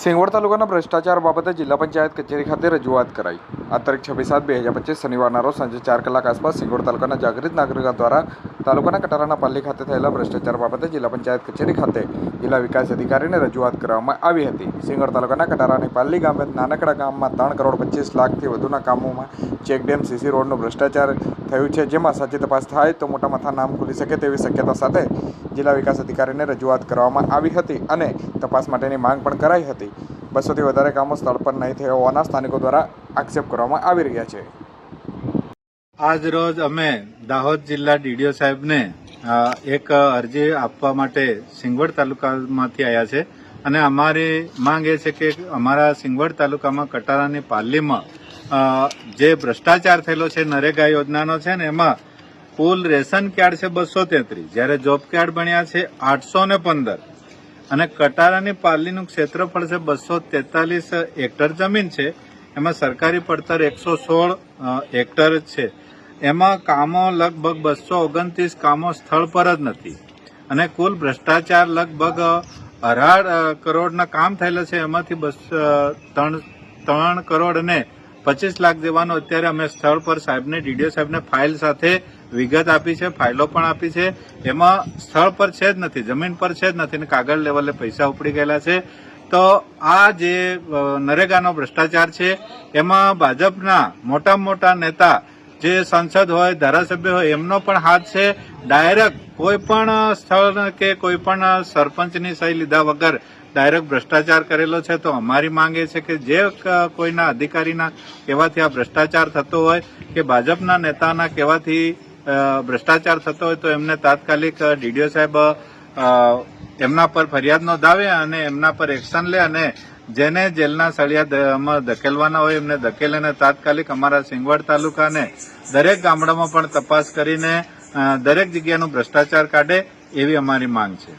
સિંગવડ તાલુકાના ભ્રષ્ટાચાર બાબતે જિલ્લા પંચાયત કચેરી ખાતે રજૂઆત કરાઈ. આ તારીખ છવ્વીસ સાત બે હજાર પચીસ શનિવારના રોજ સાંજે ચાર કલાક આસપાસ સિંગવડ તાલુકાના જાગૃત નાગરિકો દ્વારા તાલુકાના કટારાના પાલ્લી ખાતે થયેલા ભ્રષ્ટાચાર બાબતે જિલ્લા પંચાયત કચેરી ખાતે જિલ્લા વિકાસ અધિકારીને રજૂઆત કરવામાં આવી હતી. સિંગર તાલુકાના કટારાની પાલ્લી ગામે નાનકડા ગામમાં ત્રણ કરોડ પચીસ લાખથી વધુના કામોમાં ચેકડેમ સીસી રોડનો ભ્રષ્ટાચાર થયું છે. જેમાં સાચી તપાસ થાય તો મોટા માથા નામ ખુલી શકે તેવી શક્યતા સાથે જિલ્લા વિકાસ અધિકારીને રજૂઆત કરવામાં આવી હતી અને તપાસ માટેની માંગ પણ કરાઈ હતી. બસોથી વધારે કામો સ્થળ પર નહીં થયા હોવાના સ્થાનિકો દ્વારા આક્ષેપ કરવામાં આવી રહ્યા છે. આજ રોજ અમે દાહોદ જિલ્લા ડીડીઓ સાહેબને એક અરજી આપવા માટે સિંગવડ તાલુકામાંથી આવ્યા છે. અને અમારી માંગ એ છે કે અમારા સિંગવડ તાલુકામાં કટારાની પાલીમાં જે ભ્રષ્ટાચાર થયેલો છે, નરેગા યોજનાનો છે ને, એમાં કુલ રેશન કાર્ડ છે બસો તેત્રીસ. જ્યારે જોબ કાર્ડ બન્યા છે આઠસો ને પંદર. અને કટારાની પાલીનું ક્ષેત્રફળ છે બસો તેતાલીસ હેક્ટર જમીન છે. એમાં સરકારી પડતર એકસો સોળ હેક્ટર છે. એમાં કામો લગભગ બસો ઓગણત્રીસ કામો સ્થળ પર જ નથી. અને કુલ ભ્રષ્ટાચાર લગભગ અઢાર કરોડના કામ થયેલા છે. એમાંથી બસ ત્રણ ત્રણ કરોડ અને પચીસ લાખ જેવાનો અત્યારે અમે સ્થળ પર સાહેબને, ડીડીઓ સાહેબને ફાઇલ સાથે વિગત આપી છે, ફાઇલો પણ આપી છે. એમાં સ્થળ પર છે જ નથી, જમીન પર છે જ નથી અને કાગળ લેવલે પૈસા ઉપડી ગયેલા છે. તો આ જે નરેગાનો ભ્રષ્ટાચાર છે, એમાં ભાજપના મોટા મોટા નેતા જે સાંસદ હોય, ધારાસભ્ય હોય, એમનો પણ હાથ છે. ડાયરેક્ટ કોઈ પણ સ્થળ કે કોઈ પણ સરપંચની સહી લીધા વગર ડાયરેક્ટ ભ્રષ્ટાચાર કરેલો છે. તો અમારી માંગ છે કે જે કોઈના અધિકારીના કહેવાથી આ ભ્રષ્ટાચાર થતો હોય, કે ભાજપના નેતાના કહેવાથી ભ્રષ્ટાચાર થતો હોય, તો એમને તાત્કાલિક ડીડીઓ સાહેબ એમના પર ફરિયાદ નોંધાવે અને એમના પર એક્શન લે અને જેને જેલના સળિયામાં ધકેલવાના હોય, એમને ધકેલીને તાત્કાલિક અમારા સિંગવડ તાલુકાને દરેક ગામડામાં પણ તપાસ કરીને દરેક જગ્યાનું ભ્રષ્ટાચાર કાઢે એવી અમારી માંગ છે.